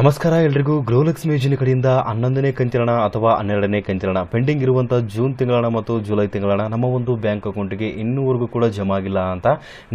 ನಮಸ್ಕಾರ ಎಲ್ರಿಗೂ. ಗೃಹಲಕ್ಷ್ಮಿ ಯೋಜನೆ ಕಡೆಯಿಂದ ಹನ್ನೊಂದನೇ ಕಂತಿರಣ ಅಥವಾ ಹನ್ನೆರಡನೇ ಕಂತಿರಣ. ಪೆಂಡಿಂಗ್ ಇರುವಂತಹ ಜೂನ್ ತಿಂಗಳಣ ಮತ್ತು ಜುಲೈ ತಿಂಗಳಣ ನಮ್ಮ ಒಂದು ಬ್ಯಾಂಕ್ ಅಕೌಂಟ್ಗೆ ಇನ್ನೂವರೆಗೂ ಕೂಡ ಜಮಾ ಆಗಿಲ್ಲ ಅಂತ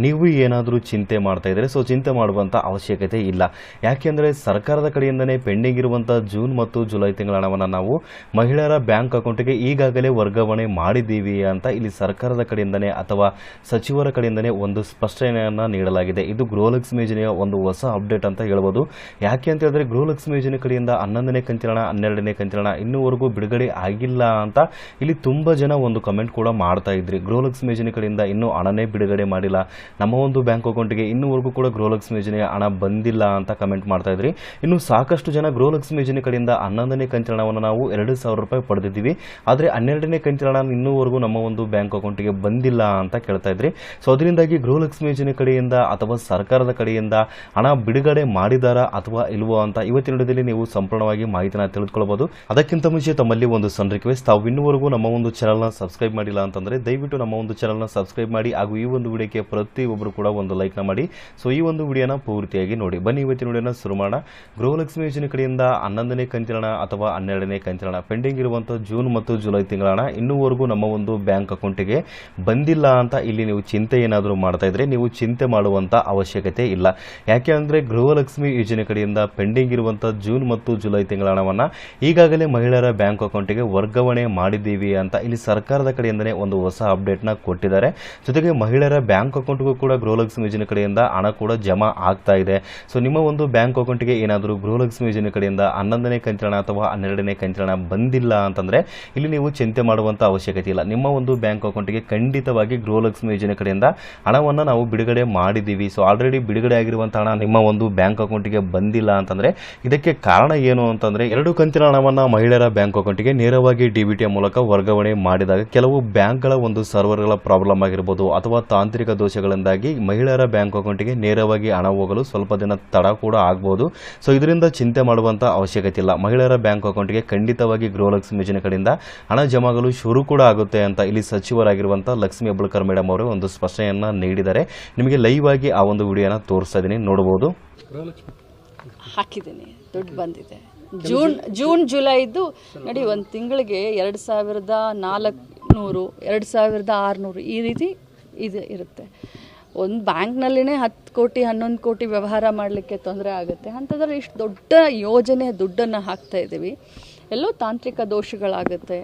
ನೀವು ಏನಾದರೂ ಚಿಂತೆ ಮಾಡ್ತಾ ಇದ್ರೆ ಸೊ ಚಿಂತೆ ಮಾಡುವಂತ ಅವಶ್ಯಕತೆ ಇಲ್ಲ. ಯಾಕೆಂದ್ರೆ ಸರ್ಕಾರದ ಕಡೆಯಿಂದನೇ ಪೆಂಡಿಂಗ್ ಇರುವಂತಹ ಜೂನ್ ಮತ್ತು ಜುಲೈ ತಿಂಗಳ ಹಣವನ್ನು ನಾವು ಮಹಿಳೆಯರ ಬ್ಯಾಂಕ್ ಅಕೌಂಟ್ಗೆ ಈಗಾಗಲೇ ವರ್ಗಾವಣೆ ಮಾಡಿದ್ದೀವಿ ಅಂತ ಇಲ್ಲಿ ಸರ್ಕಾರದ ಕಡೆಯಿಂದನೇ ಅಥವಾ ಸಚಿವರ ಕಡೆಯಿಂದನೇ ಒಂದು ಸ್ಪಷ್ಟನೆಯನ್ನ ನೀಡಲಾಗಿದೆ. ಇದು ಗೃಹಲಕ್ಷ್ಮಿ ಯೋಜನೆಯ ಒಂದು ಹೊಸ ಅಪ್ಡೇಟ್ ಅಂತ ಹೇಳ್ಬೋದು. ಯಾಕೆ ಅಂತ ಹೇಳಿದ್ರೆ ಗೃಹಲಕ್ಷ್ಮಿ ಯೋಜನೆ ಕಡೆಯಿಂದ ಹನ್ನೊಂದನೇ ಕಂತಿನ ಹನ್ನೆರಡನೇ ಕಂತಿನ ಇನ್ನೂವರೆಗೂ ಬಿಡುಗಡೆ ಆಗಿಲ್ಲ ಅಂತ ಇಲ್ಲಿ ತುಂಬ ಜನ ಒಂದು ಕಮೆಂಟ್ ಕೂಡ ಮಾಡ್ತಾ ಇದ್ರಿ. ಗೃಹಲಕ್ಷ್ಮಿ ಯೋಜನೆ ಕಡೆಯಿಂದ ಇನ್ನೂ ಹಣನೇ ಬಿಡುಗಡೆ ಮಾಡಿಲ್ಲ. ನಮ್ಮ ಒಂದು ಬ್ಯಾಂಕ್ ಅಕೌಂಟ್ಗೆ ಇನ್ನೂವರೆಗೂ ಕೂಡ ಗೃಹಲಕ್ಷ್ಮಿ ಯೋಜನೆಯ ಹಣ ಬಂದಿಲ್ಲ ಅಂತ ಕಮೆಂಟ್ ಮಾಡ್ತಾ ಇದ್ರಿ. ಇನ್ನು ಸಾಕಷ್ಟು ಜನ ಗೃಹಲಕ್ಷ್ಮಿ ಯೋಜನೆ ಕಡೆಯಿಂದ ಹನ್ನೊಂದನೇ ಕಂತಿನ ಹಣವನ್ನು ನಾವು ಎರಡು ಸಾವಿರ ರೂಪಾಯಿ ಪಡೆದಿದ್ದೀವಿ. ಆದರೆ ಹನ್ನೆರಡನೇ ಕಂತಿನ ಹಣ ಇನ್ನೂವರೆಗೂ ನಮ್ಮ ಒಂದು ಬ್ಯಾಂಕ್ ಅಕೌಂಟ್ಗೆ ಬಂದಿಲ್ಲ ಅಂತ ಕೇಳ್ತಾ ಇದ್ರಿ. ಸೊ ಅದರಿಂದಾಗಿ ಗೃಹಲಕ್ಷ್ಮಿ ಯೋಜನೆ ಕಡೆಯಿಂದ ಅಥವಾ ಸರ್ಕಾರದ ಕಡೆಯಿಂದ ಹಣ ಬಿಡುಗಡೆ ಮಾಡಿದಾರಾ ಅಥವಾ ಇಲ್ವೋ ಅಂತ ಇವತ್ತಿನ ವಿಡಿಯೋದಲ್ಲಿ ನೀವು ಸಂಪೂರ್ಣವಾಗಿ ಮಾಹಿತಿನ ತಿಳಿದುಕೊಳ್ಳಬಹುದು ಅದಕ್ಕಿಂತ ಮುಂಚೆ ತಮ್ಮಲ್ಲಿ ಒಂದು ಸಣ್ಣ ರಿಕ್ವೆಸ್ಟ್ ತಾವು ಇನ್ನೂವರೆಗೂ ನಮ್ಮ ಒಂದು ಚಾನಲ್ನ ಸಬ್ಸ್ಕ್ರೈಬ್ ಮಾಡಿಲ್ಲ ಅಂತಂದ್ರೆ ದಯವಿಟ್ಟು ನಮ್ಮ ಒಂದು ಚಾನಲ್ನ ಸಬ್ಸ್ಕ್ರೈಬ್ ಮಾಡಿ, ಹಾಗೂ ಈ ಒಂದು ವಿಡಿಯೋಕ್ಕೆ ಪ್ರತಿಯೊಬ್ಬರು ಕೂಡ ಒಂದು ಲೈಕ್ನ ಮಾಡಿ. ಸೊ ಈ ಒಂದು ವಿಡಿಯೋನ ಪೂರ್ತಿಯಾಗಿ ನೋಡಿ. ಬನ್ನಿ ಇವತ್ತಿನ ವಿಡಿಯೋನ ಶುರು ಮಾಡೋಣ. ಗೃಹಲಕ್ಷ್ಮಿ ಯೋಜನೆ ಕಡೆಯಿಂದ ಹನ್ನೊಂದನೇ ಕಂತಿನ ಅಥವಾ ಹನ್ನೆರಡನೇ ಕಂತಿನ ಪೆಂಡಿಂಗ್ ಇರುವಂತಹ ಜೂನ್ ಮತ್ತು ಜುಲೈ ತಿಂಗಳ ಹಣ ಇನ್ನೂವರೆಗೂ ನಮ್ಮ ಒಂದು ಬ್ಯಾಂಕ್ ಅಕೌಂಟಿಗೆ ಬಂದಿಲ್ಲ ಅಂತ ಇಲ್ಲಿ ನೀವು ಚಿಂತೆ ಏನಾದರೂ ಮಾಡ್ತಾ ಇದ್ರೆ ನೀವು ಚಿಂತೆ ಮಾಡುವಂತ ಅವಶ್ಯಕತೆ ಇಲ್ಲ. ಯಾಕೆ ಅಂದ್ರೆ ಗೃಹಲಕ್ಷ್ಮಿ ಯೋಜನೆ ಕಡೆಯಿಂದ ಪೆಂಡಿಂಗ್ ಇರುವಂತಹ ಜೂನ್ ಮತ್ತು ಜುಲೈ ತಿಂಗಳ ಹಣವನ್ನ ಈಗಾಗಲೇ ಮಹಿಳೆಯರ ಬ್ಯಾಂಕ್ ಅಕೌಂಟಿಗೆ ವರ್ಗಾವಣೆ ಮಾಡಿದ್ದೀವಿ ಅಂತ ಇಲ್ಲಿ ಸರ್ಕಾರದ ಕಡೆಯಿಂದನೇ ಒಂದು ಹೊಸ ಅಪ್ಡೇಟ್ನ ಕೊಟ್ಟಿದ್ದಾರೆ. ಜೊತೆಗೆ ಮಹಿಳೆಯರ ಬ್ಯಾಂಕ್ ಅಕೌಂಟ್ಗೂ ಕೂಡ ಗೃಹಲಕ್ಷ್ಮಿ ಯೋಜನೆ ಕಡೆಯಿಂದ ಹಣ ಕೂಡ ಜಮಾ ಆಗ್ತಾ ಇದೆ. ಸೊ ನಿಮ್ಮ ಒಂದು ಬ್ಯಾಂಕ್ ಅಕೌಂಟ್ಗೆ ಏನಾದರೂ ಗೃಹಲಕ್ಷ್ಮಿ ಯೋಜನೆ ಕಡೆಯಿಂದ ಹನ್ನೊಂದನೇ ಕಂತಿನ ಅಥವಾ ಹನ್ನೆರಡನೇ ಕಂತಿನ ಬಂದಿಲ್ಲ ಅಂತಂದ್ರೆ ಇಲ್ಲಿ ನೀವು ಚಿಂತೆ ಮಾಡುವಂತ ಅವಶ್ಯಕತೆ ಇಲ್ಲ. ನಿಮ್ಮ ಒಂದು ಬ್ಯಾಂಕ್ ಅಕೌಂಟ್ಗೆ ಖಂಡಿತವಾಗಿ ಗೃಹಲಕ್ಷ್ಮಿ ಯೋಜನೆ ಕಡೆಯಿಂದ ಹಣವನ್ನು ನಾವು ಬಿಡುಗಡೆ ಮಾಡಿದ್ದೀವಿ. ಸೊ ಆಲ್ರೆಡಿ ಬಿಡುಗಡೆ ಆಗಿರುವಂತಹ ಹಣ ನಿಮ್ಮ ಒಂದು ಬ್ಯಾಂಕ್ ಅಕೌಂಟ್ಗೆ ಬಂದಿಲ್ಲ ಅಂತಂದ್ರೆ ಇದಕ್ಕೆ ಕಾರಣ ಏನು ಅಂತಂದ್ರೆ ಎರಡು ಕಂತಿನ ಹಣವನ್ನ ಮಹಿಳೆಯರ ಬ್ಯಾಂಕ್ ಅಕೌಂಟ್ಗೆ ನೇರವಾಗಿ ಡಿಬಿಟಿ ಮೂಲಕ ವರ್ಗಾವಣೆ ಮಾಡಿದಾಗ ಕೆಲವು ಬ್ಯಾಂಕ್ಗಳ ಒಂದು ಸರ್ವರ್ಗಳ ಪ್ರಾಬ್ಲಮ್ ಆಗಿರ್ಬೋದು ಅಥವಾ ತಾಂತ್ರಿಕ ದೋಷಗಳಿಂದಾಗಿ ಮಹಿಳೆಯರ ಬ್ಯಾಂಕ್ ಅಕೌಂಟ್ಗೆ ನೇರವಾಗಿ ಹಣ ಹೋಗಲು ಸ್ವಲ್ಪ ದಿನ ತಡ ಕೂಡ ಆಗ್ಬೋದು. ಸೊ, ಇದರಿಂದ ಚಿಂತೆ ಮಾಡುವಂತ ಅವಶ್ಯಕತೆ ಇಲ್ಲ. ಮಹಿಳೆಯರ ಬ್ಯಾಂಕ್ ಅಕೌಂಟ್ಗೆ ಖಂಡಿತವಾಗಿ ಗೃಹಲಕ್ಷ್ಮಿ ಯೋಜನೆ ಕಡೆಯಿಂದ ಹಣ ಜಮಾಗಲು ಶುರು ಕೂಡ ಆಗುತ್ತೆ ಅಂತ ಇಲ್ಲಿ ಸಚಿವರಾಗಿರುವಂತಹ ಲಕ್ಷ್ಮಿ ಅಬ್ಳುಕರ್ ಮೇಡಮ್ ಅವರು ಒಂದು ಸ್ಪಷ್ಟನೆಯನ್ನ ನೀಡಿದ್ದಾರೆ. ನಿಮಗೆ ಲೈವ್ ಆಗಿ ಆ ಒಂದು ವಿಡಿಯೋನ ತೋರಿಸ್ತಾ ಇದ್ದೀನಿ. ನೋಡಬಹುದು ಹಾಕಿದ್ದೀನಿ. ದುಡ್ಡು ಬಂದಿದೆ. ಜೂನ್ ಜೂನ್ ಜುಲೈದು ನೋಡಿ ಒಂದು ತಿಂಗಳಿಗೆ ಎರಡು ಸಾವಿರದ ನಾಲ್ಕುನೂರು ಎರಡು ಸಾವಿರದ ಆರುನೂರು ಈ ರೀತಿ ಇದು ಇರುತ್ತೆ. ಒಂದು ಬ್ಯಾಂಕ್ನಲ್ಲಿನೇ ಹತ್ತು ಕೋಟಿ ಹನ್ನೊಂದು ಕೋಟಿ ವ್ಯವಹಾರ ಮಾಡಲಿಕ್ಕೆ ತೊಂದರೆ ಆಗುತ್ತೆ. ಅಂಥದ್ರಲ್ಲಿ ಇಷ್ಟು ದೊಡ್ಡ ಯೋಜನೆ ದುಡ್ಡನ್ನು ಹಾಕ್ತಾ ಇದ್ದೀವಿ. ಎಲ್ಲೋ ತಾಂತ್ರಿಕ ದೋಷಗಳಾಗುತ್ತೆ.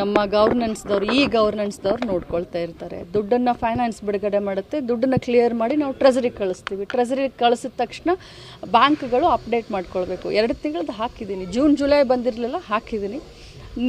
ನಮ್ಮ ಗೌರ್ನೆನ್ಸ್ದವ್ರು ಈ ಗೌರ್ನೆನ್ಸ್ದವ್ರು ನೋಡ್ಕೊಳ್ತಾ ಇರ್ತಾರೆ. ದುಡ್ಡನ್ನು ಫೈನಾನ್ಸ್ ಬಿಡುಗಡೆ ಮಾಡುತ್ತೆ. ದುಡ್ಡನ್ನು ಕ್ಲಿಯರ್ ಮಾಡಿ ನಾವು ಟ್ರೆಸರಿಗೆ ಕಳಿಸ್ತೀವಿ. ಟ್ರೆಸರಿಗೆ ಕಳಿಸಿದ ತಕ್ಷಣ ಬ್ಯಾಂಕ್ಗಳು ಅಪ್ಡೇಟ್ ಮಾಡ್ಕೊಳ್ಬೇಕು. ಎರಡು ತಿಂಗಳದ್ದು ಹಾಕಿದ್ದೀನಿ. ಜೂನ್ ಜುಲೈ ಬಂದಿರಲಿಲ್ಲ, ಹಾಕಿದ್ದೀನಿ.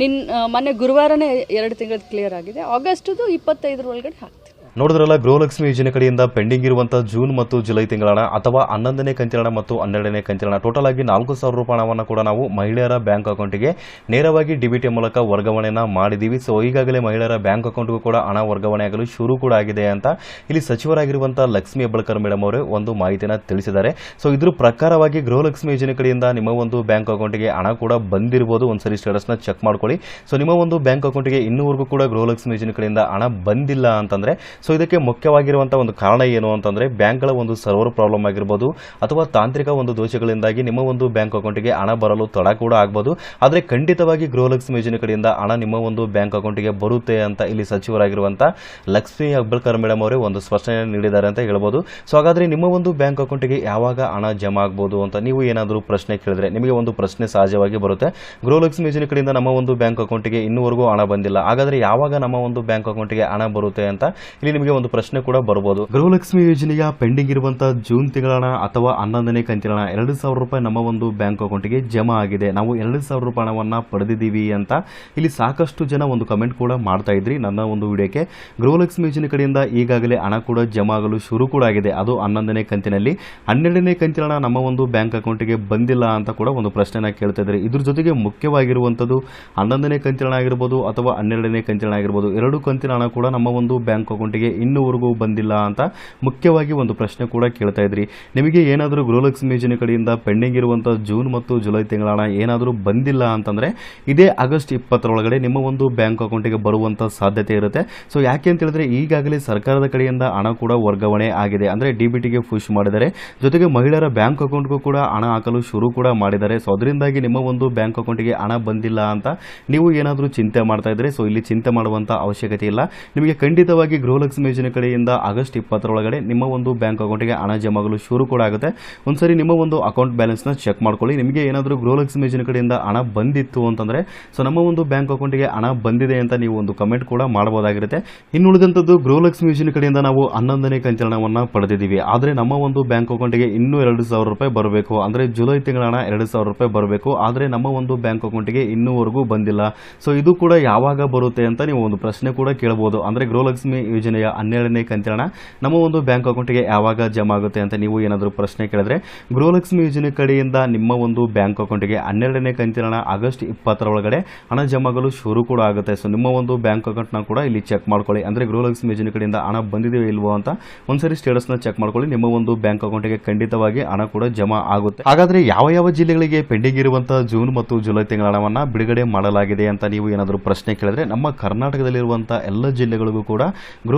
ನಿನ್ನ ಮೊನ್ನೆ ಗುರುವಾರನೇ ಎರಡು ತಿಂಗಳದ್ದು ಕ್ಲಿಯರ್ ಆಗಿದೆ. ಆಗಸ್ಟದು ಇಪ್ಪತ್ತೈದರ ಒಳಗಡೆ ಹಾಕ್ತೀನಿ ನೋಡಿದ್ರಲ್ಲ, ಗೃಹಲಕ್ಷ್ಮಿ ಯೋಜನೆ ಕಡೆಯಿಂದ ಪೆಂಡಿಂಗ್ ಇರುವಂತಹ ಜೂನ್ ಮತ್ತು ಜುಲೈ ತಿಂಗಳ ಅಥವಾ ಹನ್ನೊಂದನೇ ಕಂತಿನ ಮತ್ತು ಹನ್ನೆರಡನೇ ಕಂತಿನ ಟೋಟಲ್ ಆಗಿ ನಾಲ್ಕು ಸಾವಿರ ರೂಪಾಯಿ ಹಣವನ್ನು ಕೂಡ ನಾವು ಮಹಿಳೆಯರ ಬ್ಯಾಂಕ್ ಅಕೌಂಟ್ಗೆ ನೇರವಾಗಿ ಡಿಬಿಟಿ ಮೂಲಕ ವರ್ಗಾವಣೆಯನ್ನು ಮಾಡಿದ್ದೀವಿ ಸೊ ಈಗಾಗಲೇ ಮಹಿಳೆಯರ ಬ್ಯಾಂಕ್ ಅಕೌಂಟ್ಗೂ ಕೂಡ ಹಣ ವರ್ಗಾವಣೆ ಆಗಲು ಶುರು ಕೂಡ ಆಗಿದೆ ಅಂತ ಇಲ್ಲಿ ಸಚಿವರಾಗಿರುವಂತಹ ಲಕ್ಷ್ಮಿ ಹೆಬ್ಬಳ್ಕರ್ ಮೇಡಮ್ ಅವರು ಒಂದು ಮಾಹಿತಿಯನ್ನು ತಿಳಿಸಿದ್ದಾರೆ. ಸೊ ಇದ್ರ ಪ್ರಕಾರವಾಗಿ ಗೃಹಲಕ್ಷ್ಮಿ ಯೋಜನೆ ಕಡೆಯಿಂದ ನಿಮ್ಮ ಒಂದು ಬ್ಯಾಂಕ್ ಅಕೌಂಟ್ಗೆ ಹಣ ಕೂಡ ಬಂದಿರಬಹುದು ಒಂದ್ಸರಿ ಸ್ಟೇಟಸ್ನ ಚೆಕ್ ಮಾಡ್ಕೊಳ್ಳಿ. ಸೊ ನಿಮ್ಮ ಒಂದು ಬ್ಯಾಂಕ್ ಅಕೌಂಟ್ಗೆ ಇನ್ನೂವರೆಗೂ ಕೂಡ ಗೃಹಲಕ್ಷ್ಮಿ ಯೋಜನೆ ಕಡೆಯಿಂದ ಹಣ ಬಂದಿಲ್ಲ ಅಂತಂದ್ರೆ ಸೊ ಇದಕ್ಕೆ ಮುಖ್ಯವಾಗಿರುವಂತಹ ಒಂದು ಕಾರಣ ಏನು ಅಂತಂದ್ರೆ ಬ್ಯಾಂಕ್ಗಳ ಒಂದು ಸರ್ವರ್ ಪ್ರಾಬ್ಲಮ್ ಆಗಿರ್ಬೋದು ಅಥವಾ ತಾಂತ್ರಿಕ ಒಂದು ದೋಷಗಳಿಂದಾಗಿ ನಿಮ್ಮ ಒಂದು ಬ್ಯಾಂಕ್ ಅಕೌಂಟ್ಗೆ ಹಣ ಬರಲು ತಡ ಕೂಡ ಆಗ್ಬೋದು. ಆದರೆ ಖಂಡಿತವಾಗಿ ಗೃಹಲಕ್ಷ್ಮಿ ಯೋಜನೆ ಕಡೆಯಿಂದ ಹಣ ನಿಮ್ಮ ಒಂದು ಬ್ಯಾಂಕ್ ಅಕೌಂಟ್ಗೆ ಬರುತ್ತೆ ಅಂತ ಇಲ್ಲಿ ಸಚಿವರಾಗಿರುವಂತಹ ಲಕ್ಷ್ಮಿ ಅಬ್ಬಲ್ಕರ್ ಮೇಡಮ್ ಅವರೇ ಒಂದು ಸ್ಪಷ್ಟನೆ ನೀಡಿದ್ದಾರೆ ಅಂತ ಹೇಳ್ಬೋದು. ಸೊ ಹಾಗಾದ್ರೆ ನಿಮ್ಮ ಒಂದು ಬ್ಯಾಂಕ್ ಅಕೌಂಟ್ಗೆ ಯಾವಾಗ ಹಣ ಜಮಾ ಆಗ್ಬೋದು ಅಂತ ನೀವು ಏನಾದರೂ ಪ್ರಶ್ನೆ ಕೇಳಿದ್ರೆ ನಿಮಗೆ ಒಂದು ಪ್ರಶ್ನೆ ಸಹಜವಾಗಿ ಬರುತ್ತೆ. ಗೃಹಲಕ್ಷ್ಮಿ ಯೋಜನೆ ಕಡೆಯಿಂದ ನಮ್ಮ ಒಂದು ಬ್ಯಾಂಕ್ ಅಕೌಂಟ್ಗೆ ಇನ್ನೂವರೆಗೂ ಹಣ ಬಂದಿಲ್ಲ. ಹಾಗಾದ್ರೆ ಯಾವಾಗ ನಮ್ಮ ಒಂದು ಬ್ಯಾಂಕ್ ಅಕೌಂಟ್ಗೆ ಹಣ ಬರುತ್ತೆ ಅಂತ ಇಲ್ಲಿ ನಿಮಗೆ ಒಂದು ಪ್ರಶ್ನೆ ಕೂಡ ಬರಬಹುದು ಗೃಹಲಕ್ಷ್ಮಿ ಯೋಜನೆಯ ಪೆಂಡಿಂಗ್ ಇರುವಂತ ಜೂನ್ ತಿಂಗಳ ಅಥವಾ ಹನ್ನೊಂದನೇ ಕಂತಿನ ಎರಡು ಸಾವಿರ ರೂಪಾಯಿ ನಮ್ಮ ಒಂದು ಬ್ಯಾಂಕ್ ಅಕೌಂಟ್ಗೆ ಜಮಾ ಆಗಿದೆ. ನಾವು ಎರಡು ಸಾವಿರ ರೂಪಾಯಿ ಹಣವನ್ನ ಪಡೆದಿದ್ದೀವಿ ಅಂತ ಇಲ್ಲಿ ಸಾಕಷ್ಟು ಜನ ಒಂದು ಕಮೆಂಟ್ ಕೂಡ ಮಾಡ್ತಾ ಇದ್ರಿ. ನನ್ನ ಒಂದು ವಿಡಿಯೋಕ್ಕೆ ಗೃಹಲಕ್ಷ್ಮಿ ಯೋಜನೆ ಕಡೆಯಿಂದ ಈಗಾಗಲೇ ಹಣ ಕೂಡ ಜಮಾ ಆಗಲು ಶುರು ಕೂಡ ಆಗಿದೆ. ಅದು ಹನ್ನೊಂದನೇ ಕಂತಿನಲ್ಲಿ. ಹನ್ನೆರಡನೇ ಕಂತಿನ ನಮ್ಮ ಒಂದು ಬ್ಯಾಂಕ್ ಅಕೌಂಟ್ಗೆ ಬಂದಿಲ್ಲ ಅಂತ ಕೂಡ ಒಂದು ಪ್ರಶ್ನೆನ ಕೇಳ್ತಾ ಇದ್ದಾರೆ ಇದ್ರ ಜೊತೆಗೆ ಮುಖ್ಯವಾಗಿರುವಂಥದ್ದು ಹನ್ನೊಂದನೇ ಕಂತಿನ ಆಗಿರ್ಬೋದು ಅಥವಾ ಹನ್ನೆರಡನೇ ಕಂತಿನ ಆಗಿರ್ಬೋದು. ಎರಡು ಕಂತಿನ ಹಣ ಕೂಡ ನಮ್ಮ ಒಂದು ಬ್ಯಾಂಕ್ ಅಕೌಂಟ್ಗೆ ಅಕೌಂಟಿಗೆ ಇನ್ನೂವರೆಗೂ ಬಂದಿಲ್ಲ ಅಂತ ಮುಖ್ಯವಾಗಿ ಒಂದು ಪ್ರಶ್ನೆ ಕೂಡ ಕೇಳ್ತಾ ಇದ್ರಿ. ನಿಮಗೆ ಏನಾದರೂ ಗೃಹಲಕ್ಷ್ಮಿ ಯೋಜನೆ ಕಡೆಯಿಂದ ಪೆಂಡಿಂಗ್ ಇರುವಂಥ ಜೂನ್ ಮತ್ತು ಜುಲೈ ತಿಂಗಳ ಹಣ ಏನಾದರೂ ಬಂದಿಲ್ಲ ಅಂತಂದರೆ ಇದೇ ಆಗಸ್ಟ್ ಇಪ್ಪತ್ತರೊಳಗಡೆ ನಿಮ್ಮ ಒಂದು ಬ್ಯಾಂಕ್ ಅಕೌಂಟಿಗೆ ಬರುವಂಥ ಸಾಧ್ಯತೆ ಇರುತ್ತೆ. ಸೊ ಯಾಕೆ ಅಂತ ಹೇಳಿದ್ರೆ ಈಗಾಗಲೇ ಸರ್ಕಾರದ ಕಡೆಯಿಂದ ಹಣ ಕೂಡ ವರ್ಗಾವಣೆ ಆಗಿದೆ. ಅಂದರೆ ಡಿಬಿಟಿಗೆ ಬಿ ಪುಷ್ ಮಾಡಿದ್ದಾರೆ. ಜೊತೆಗೆ ಮಹಿಳೆಯರ ಬ್ಯಾಂಕ್ ಅಕೌಂಟ್ಗೂ ಕೂಡ ಹಣ ಹಾಕಲು ಶುರು ಕೂಡ ಮಾಡಿದ್ದಾರೆ. ಸೊ ಅದರಿಂದಾಗಿ ನಿಮ್ಮ ಒಂದು ಬ್ಯಾಂಕ್ ಅಕೌಂಟಿಗೆ ಹಣ ಬಂದಿಲ್ಲ ಅಂತ ನೀವು ಏನಾದರೂ ಚಿಂತೆ ಮಾಡ್ತಾ ಇದ್ರೆ ಸೊ ಇಲ್ಲಿ ಚಿಂತೆ ಮಾಡುವಂಥ ಅವಶ್ಯಕತೆ ಇಲ್ಲ. ನಿಮಗೆ ಖಂಡಿತವಾಗಿ ಗೃಹಲಕ್ಷ್ಮಿ ಯೋಜನೆ ಕಡೆಯಿಂದ ಆಗಸ್ಟ್ ಇಪ್ಪತ್ತರೊಳಗಡೆ ನಿಮ್ಮ ಒಂದು ಬ್ಯಾಂಕ್ ಅಕೌಂಟಿಗೆ ಹಣ ಜಮಾಗಲು ಶುರು ಕೂಡ ಆಗುತ್ತೆ. ಒಂದ್ಸರಿ ನಿಮ್ಮ ಒಂದು ಅಕೌಂಟ್ ಬ್ಯಾಲೆನ್ಸ್ನ ಚೆಕ್ ಮಾಡ್ಕೊಳ್ಳಿ. ನಿಮಗೆ ಏನಾದರೂ ಗೃಹಲಕ್ಷ್ಮಿ ಯೋಜನೆ ಕಡೆಯಿಂದ ಹಣ ಬಂದಿತ್ತು ಅಂತಂದರೆ ಸೊ ನಮ್ಮ ಒಂದು ಬ್ಯಾಂಕ್ ಅಕೌಂಟಿಗೆ ಹಣ ಬಂದಿದೆ ಅಂತ ನೀವು ಒಂದು ಕಮೆಂಟ್ ಕೂಡ ಮಾಡಬಹುದಾಗಿರುತ್ತೆ. ಇನ್ನುಳಿದಂಥದ್ದು ಗೃಹಲಕ್ಷ್ಮಿ ಯೋಜನೆ ಕಡೆಯಿಂದ ನಾವು ಹನ್ನೊಂದನೇ ಕಂಚಲನವನ್ನು ಪಡೆದಿದ್ದೀವಿ. ಆದರೆ ನಮ್ಮ ಒಂದು ಬ್ಯಾಂಕ್ ಅಕೌಂಟಿಗೆ ಇನ್ನೂ ಎರಡು ಸಾವಿರ ರೂಪಾಯಿ ಬರಬೇಕು. ಅಂದರೆ ಜುಲೈ ತಿಂಗಳ ಹಣ ಎರಡು ಸಾವಿರ ರೂಪಾಯಿ ಬರಬೇಕು. ಆದರೆ ನಮ್ಮ ಒಂದು ಬ್ಯಾಂಕ್ ಅಕೌಂಟಿಗೆ ಇನ್ನೂವರೆಗೂ ಬಂದಿಲ್ಲ. ಸೊ ಇದು ಕೂಡ ಯಾವಾಗ ಬರುತ್ತೆ ಅಂತ ನೀವು ಒಂದು ಪ್ರಶ್ನೆ ಕೂಡ ಕೇಳಬಹುದು. ಅಂದರೆ ಗೃಹಲಕ್ಷ್ಮಿ ಯೋಜನೆಯ ಹನ್ನೆರಡನೇ ಕಂತಿನ ನಮ್ಮ ಒಂದು ಬ್ಯಾಂಕ್ ಅಕೌಂಟ್ಗೆ ಯಾವಾಗ ಜಮಾ ಆಗುತ್ತೆ ಅಂತ ನೀವು ಏನಾದರೂ ಪ್ರಶ್ನೆ ಕೇಳಿದ್ರೆ ಗೃಹಲಕ್ಷ್ಮಿ ಯೋಜನೆ ಕಡೆಯಿಂದ ನಿಮ್ಮ ಒಂದು ಬ್ಯಾಂಕ್ ಅಕೌಂಟ್ಗೆ ಹನ್ನೆರಡನೇ ಕಂತಿನ ಆಗಸ್ಟ್ ಇಪ್ಪತ್ತರ ಒಳಗಡೆ ಹಣ ಜಮಾಗಲು ಶುರು ಕೂಡ ಆಗುತ್ತೆ. ಸೊ ನಿಮ್ಮ ಒಂದು ಬ್ಯಾಂಕ್ ಅಕೌಂಟ್ನ ಕೂಡ ಇಲ್ಲಿ ಚೆಕ್ ಮಾಡ್ಕೊಳ್ಳಿ. ಅಂದರೆ ಗೃಹಲಕ್ಷ್ಮಿ ಯೋಜನೆ ಕಡೆಯಿಂದ ಹಣ ಬಂದಿದೆಯೋ ಇಲ್ವೋ ಅಂತ ಒಂದ್ಸರಿ ಸ್ಟೇಟಸ್ನ ಚೆಕ್ ಮಾಡ್ಕೊಳ್ಳಿ. ನಿಮ್ಮ ಒಂದು ಬ್ಯಾಂಕ್ ಅಕೌಂಟ್ಗೆ ಖಂಡಿತವಾಗಿ ಹಣ ಕೂಡ ಜಮಾ ಆಗುತ್ತೆ. ಹಾಗಾದ್ರೆ ಯಾವ ಯಾವ ಜಿಲ್ಲೆಗಳಿಗೆ ಪೆಂಡಿಂಗ್ ಇರುವಂತಹ ಜೂನ್ ಮತ್ತು ಜುಲೈ ತಿಂಗಳ ಹಣವನ್ನು ಬಿಡುಗಡೆ ಮಾಡಲಾಗಿದೆ ಅಂತ ನೀವು ಏನಾದರೂ ಪ್ರಶ್ನೆ ಕೇಳಿದ್ರೆ ನಮ್ಮ ಕರ್ನಾಟಕದಲ್ಲಿರುವಂತಹ ಎಲ್ಲ ಜಿಲ್ಲೆಗಳಿಗೂ ಕೂಡ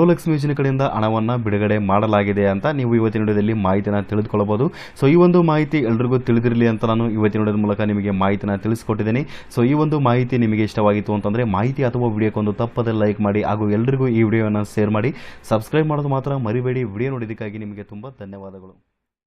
ಗೃಹಲಕ್ಷ್ಮಿ ಯೋಜನೆ ಕಡೆಯಿಂದ ಹಣವನ್ನ ಬಿಡುಗಡೆ ಮಾಡಲಾಗಿದೆ ಅಂತ ನೀವು ಇವತ್ತಿನ ವಿಡಿಯೋದಲ್ಲಿ ಮಾಹಿತಿನ ತಿಳಿದುಕೊಳ್ಳಬಹುದು ಸೊ ಈ ಒಂದು ಮಾಹಿತಿ ಎಲ್ರಿಗೂ ತಿಳಿದಿರಲಿ ಅಂತ ನಾನು ಇವತ್ತಿನ ವಿಡಿಯೋದ ಮೂಲಕ ನಿಮಗೆ ಮಾಹಿತಿನ ತಿಳಿಸಿಕೊಟ್ಟಿದ್ದೀನಿ. ಸೊ ಈ ಒಂದು ಮಾಹಿತಿ ನಿಮಗೆ ಇಷ್ಟವಾಗಿತ್ತು ಅಂತಂದ್ರೆ ಮಾಹಿತಿ ಅಥವಾ ವಿಡಿಯೋಕ್ಕೊಂದು ತಪ್ಪದೆ ಲೈಕ್ ಮಾಡಿ ಹಾಗೂ ಎಲ್ರಿಗೂ ಈ ವಿಡಿಯೋನ ಶೇರ್ ಮಾಡಿ. ಸಬ್ಸ್ಕ್ರೈಬ್ ಮಾಡೋದು ಮಾತ್ರ ಮರಿಬೇಡಿ. ವಿಡಿಯೋ ನೋಡಿದ್ದಕ್ಕಾಗಿ ನಿಮಗೆ ತುಂಬ ಧನ್ಯವಾದಗಳು.